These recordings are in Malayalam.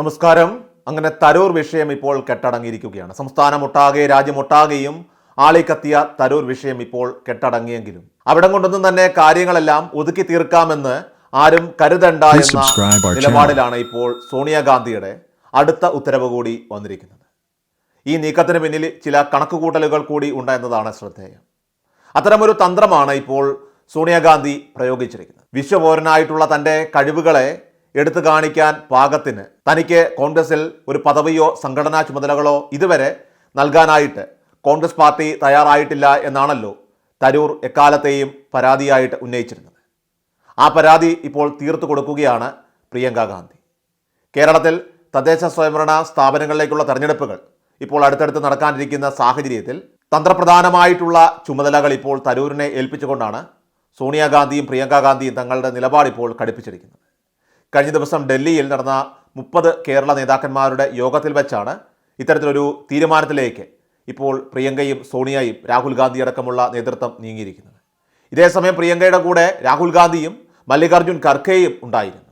നമസ്കാരം. അങ്ങനെ തരൂർ വിഷയം ഇപ്പോൾ കെട്ടടങ്ങിയിരിക്കുകയാണ്. സംസ്ഥാനമൊട്ടാകെ രാജ്യമൊട്ടാകെയും ആളിക്കത്തിയ തരൂർ വിഷയം ഇപ്പോൾ കെട്ടടങ്ങിയെങ്കിലും. അവിടെ കൊണ്ടൊന്നും തന്നെ കാര്യങ്ങളെല്ലാം ഒതുക്കി തീർക്കാമെന്ന് ആരും കരുതണ്ട എന്ന. നിലപാടിലാണ് ഇപ്പോൾ സോണിയാഗാന്ധിയുടെ അടുത്ത ഉത്തരവ് കൂടി വന്നിരിക്കുന്നത്. ഈ നീക്കത്തിന് പിന്നിൽ ചില കണക്കുകൂട്ടലുകൾ കൂടി ഉണ്ട് എന്നതാണ് ശ്രദ്ധേയം. അത്തരമൊരു തന്ത്രമാണ് ഇപ്പോൾ സോണിയാഗാന്ധി പ്രയോഗിച്ചിരിക്കുന്നത്. വിശ്വപൗരനായിട്ടുള്ള തന്റെ കഴിവുകളെ എടുത്തു കാണിക്കാൻ പാകത്തിന് തനിക്ക് കോൺഗ്രസിൽ ഒരു പദവിയോ സംഘടനാ ചുമതലകളോ ഇതുവരെ നൽകാനായിട്ട് കോൺഗ്രസ് പാർട്ടി തയ്യാറായിട്ടില്ല എന്നാണല്ലോ തരൂർ എക്കാലത്തെയും പരാതിയായിട്ട് ഉന്നയിച്ചിരുന്നത്. ആ പരാതി ഇപ്പോൾ തീർത്തു കൊടുക്കുകയാണ് പ്രിയങ്ക ഗാന്ധി. കേരളത്തിൽ തദ്ദേശ സ്വയംഭരണ സ്ഥാപനങ്ങളിലേക്കുള്ള തെരഞ്ഞെടുപ്പുകൾ ഇപ്പോൾ അടുത്തടുത്ത് നടക്കാനിരിക്കുന്ന സാഹചര്യത്തിൽ തന്ത്രപ്രധാനമായിട്ടുള്ള ചുമതലകൾ ഇപ്പോൾ തരൂരിനെ ഏൽപ്പിച്ചുകൊണ്ടാണ് സോണിയാഗാന്ധിയും പ്രിയങ്ക ഗാന്ധിയും തങ്ങളുടെ നിലപാട് ഇപ്പോൾ കടുപ്പിച്ചിരിക്കുന്നത് കഴിഞ്ഞ ദിവസം ഡൽഹിയിൽ നടന്ന മുപ്പത് കേരള നേതാക്കന്മാരുടെ യോഗത്തിൽ വെച്ചാണ് ഇത്തരത്തിലൊരു തീരുമാനത്തിലേക്ക് ഇപ്പോൾ പ്രിയങ്കയും സോണിയയും രാഹുൽ ഗാന്ധി അടക്കമുള്ള നേതൃത്വം നീങ്ങിയിരിക്കുന്നത്. ഇതേസമയം പ്രിയങ്കയുടെ കൂടെ രാഹുൽ ഗാന്ധിയും മല്ലികാർജുൻ ഖർഗെയും ഉണ്ടായിരുന്നു.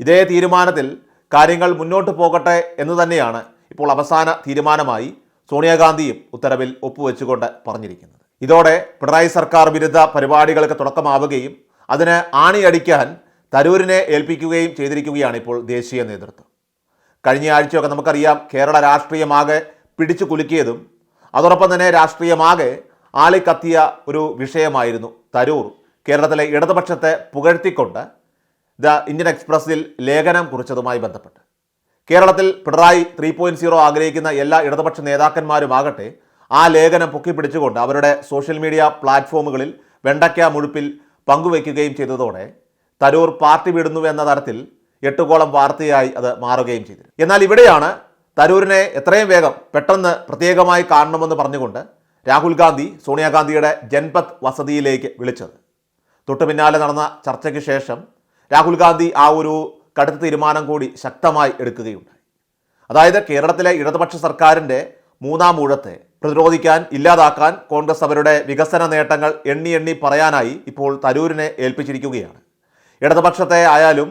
ഇതേ തീരുമാനത്തിൽ കാര്യങ്ങൾ മുന്നോട്ട് പോകട്ടെ എന്ന് തന്നെയാണ് ഇപ്പോൾ അവസാന തീരുമാനമായി സോണിയാഗാന്ധിയും ഉത്തരവിൽ ഒപ്പുവെച്ചുകൊണ്ട് പറഞ്ഞിരിക്കുന്നത്. ഇതോടെ പിണറായി സർക്കാർ വിരുദ്ധ പരിപാടികൾക്ക് തുടക്കമാവുകയും അതിന് ആണിയടിക്കാൻ തരൂരിനെ ഏൽപ്പിക്കുകയും ചെയ്തിരിക്കുകയാണ് ഇപ്പോൾ ദേശീയ നേതൃത്വം. കഴിഞ്ഞ ആഴ്ചയൊക്കെ നമുക്കറിയാം കേരള രാഷ്ട്രീയമാകെ പിടിച്ചു കുലുക്കിയതും അതോടൊപ്പം തന്നെ രാഷ്ട്രീയമാകെ ആളിക്കത്തിയ ഒരു വിഷയമായിരുന്നു തരൂർ. കേരളത്തിലെ ഇടതുപക്ഷത്തെ പുകഴ്ത്തിക്കൊണ്ട് ദ ഇന്ത്യൻ എക്സ്പ്രസിൽ ലേഖനം കുറിച്ചതുമായി ബന്ധപ്പെട്ട്. കേരളത്തിൽ പിണറായി ത്രീ പോയിന്റ് സീറോ ആഗ്രഹിക്കുന്ന എല്ലാ ഇടതുപക്ഷ നേതാക്കന്മാരുമാകട്ടെ ആ ലേഖനം പൊക്കിപ്പിടിച്ചുകൊണ്ട് അവരുടെ സോഷ്യൽ മീഡിയ പ്ലാറ്റ്ഫോമുകളിൽ വെണ്ടയ്ക്ക മുഴുപ്പിൽ പങ്കുവയ്ക്കുകയും ചെയ്തതോടെ തരൂർ പാർട്ടി വിടുന്നു എന്ന തരത്തിൽ എട്ടുകോളം വാർത്തയായി അത് മാറുകയും ചെയ്തു എന്നാൽ ഇവിടെയാണ് തരൂരിനെ എത്രയും വേഗം പെട്ടെന്ന് പ്രത്യേകമായി കാണണമെന്ന് പറഞ്ഞുകൊണ്ട് രാഹുൽ ഗാന്ധി സോണിയാഗാന്ധിയുടെ ജൻപത് വസതിയിലേക്ക് വിളിച്ചത്. തൊട്ടു പിന്നാലെ നടന്ന ചർച്ചയ്ക്ക് ശേഷം രാഹുൽ ഗാന്ധി ആ ഒരു കടുത്ത തീരുമാനം കൂടി ശക്തമായി എടുക്കുകയുണ്ടായി. അതായത് കേരളത്തിലെ ഇടതുപക്ഷ സർക്കാരിന്റെ മൂന്നാം ഊഴത്തെ പ്രതിരോധിക്കാൻ ഇല്ലാതാക്കാൻ കോൺഗ്രസ് അവരുടെ വികസന നേട്ടങ്ങൾ എണ്ണി എണ്ണി പറയാനായി ഇപ്പോൾ തരൂരിനെ ഏൽപ്പിച്ചിരിക്കുകയാണ്. ഇടതുപക്ഷത്തെ ആയാലും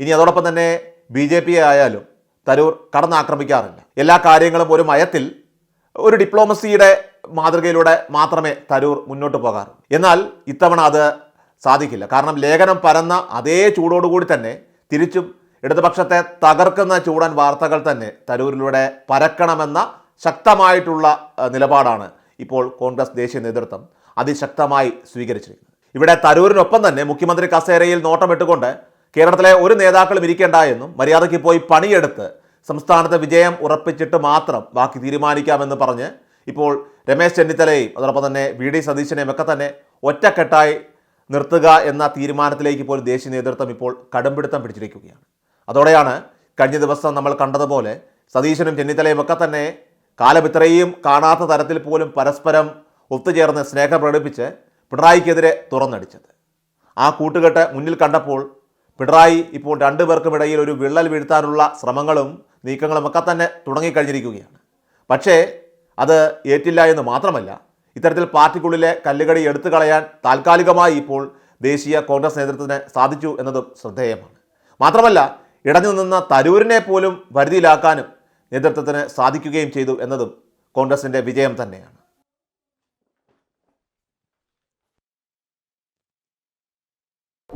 ഇനി അതോടൊപ്പം തന്നെ ബി ജെ പിയെ ആയാലും തരൂർ കടന്നാക്രമിക്കാറില്ല. എല്ലാ കാര്യങ്ങളും ഒരു മയത്തിൽ ഒരു ഡിപ്ലോമസിയുടെ മാതൃകയിലൂടെ മാത്രമേ തരൂർ മുന്നോട്ട് പോകാറൂ എന്നാൽ ഇത്തവണ അത് സാധിക്കില്ല. കാരണം ലേഖനം പരന്ന അതേ ചൂടോടുകൂടി തന്നെ തിരിച്ചും ഇടതുപക്ഷത്തെ തകർക്കുന്ന ചൂടൻ വാർത്തകൾ തന്നെ തരൂരിലൂടെ പരക്കണമെന്ന ശക്തമായിട്ടുള്ള നിലപാടാണ് ഇപ്പോൾ കോൺഗ്രസ് ദേശീയ നേതൃത്വം അതിശക്തമായി സ്വീകരിച്ചിരിക്കുന്നത്. ഇവിടെ തരൂരിനൊപ്പം തന്നെ മുഖ്യമന്ത്രി കസേരയിൽ നോട്ടമിട്ടുകൊണ്ട് കേരളത്തിലെ ഒരു നേതാക്കളും ഇരിക്കേണ്ട എന്നും മര്യാദയ്ക്ക് പോയി പണിയെടുത്ത് സംസ്ഥാനത്ത് വിജയം ഉറപ്പിച്ചിട്ട് മാത്രം ബാക്കി തീരുമാനിക്കാമെന്ന് പറഞ്ഞ് ഇപ്പോൾ രമേശ് ചെന്നിത്തലയും അതോടൊപ്പം തന്നെ വി ഡി സതീശനെയും ഒക്കെ തന്നെ ഒറ്റക്കെട്ടായി നിർത്തുക എന്ന തീരുമാനത്തിലേക്ക് പോലും ദേശീയ നേതൃത്വം ഇപ്പോൾ കടുംപിടുത്തം പിടിച്ചിരിക്കുകയാണ്. അതോടെയാണ് കഴിഞ്ഞ ദിവസം നമ്മൾ കണ്ടതുപോലെ സതീശനും ചെന്നിത്തലയും ഒക്കെ തന്നെ കാലം ഇത്രയും കാണാത്ത തരത്തിൽ പോലും പരസ്പരം ഒത്തുചേർന്ന് സ്നേഹം പ്രകടിപ്പിച്ച് പിണറായിക്കെതിരെ തുറന്നടിച്ചത്. ആ കൂട്ടുകെട്ട് മുന്നിൽ കണ്ടപ്പോൾ പിണറായി ഇപ്പോൾ രണ്ടു പേർക്കുമിടയിൽ ഒരു വിള്ളൽ വീഴ്ത്താനുള്ള ശ്രമങ്ങളും നീക്കങ്ങളും ഒക്കെ തന്നെ തുടങ്ങിക്കഴിഞ്ഞിരിക്കുകയാണ്. പക്ഷേ അത് ഏറ്റില്ല എന്ന് മാത്രമല്ല ഇത്തരത്തിൽ പാർട്ടിക്കുള്ളിലെ കല്ലുകടി എടുത്തു കളയാൻ താൽക്കാലികമായി ഇപ്പോൾ ദേശീയ കോൺഗ്രസ് നേതൃത്വത്തിന് സാധിച്ചു എന്നതും ശ്രദ്ധേയമാണ്. മാത്രമല്ല ഇടഞ്ഞു നിന്ന തരൂരിനെ പോലും വരുതിയിലാക്കാനും നേതൃത്വത്തിന് സാധിക്കുകയും ചെയ്തു എന്നതും കോൺഗ്രസിന്റെ വിജയം തന്നെയാണ്.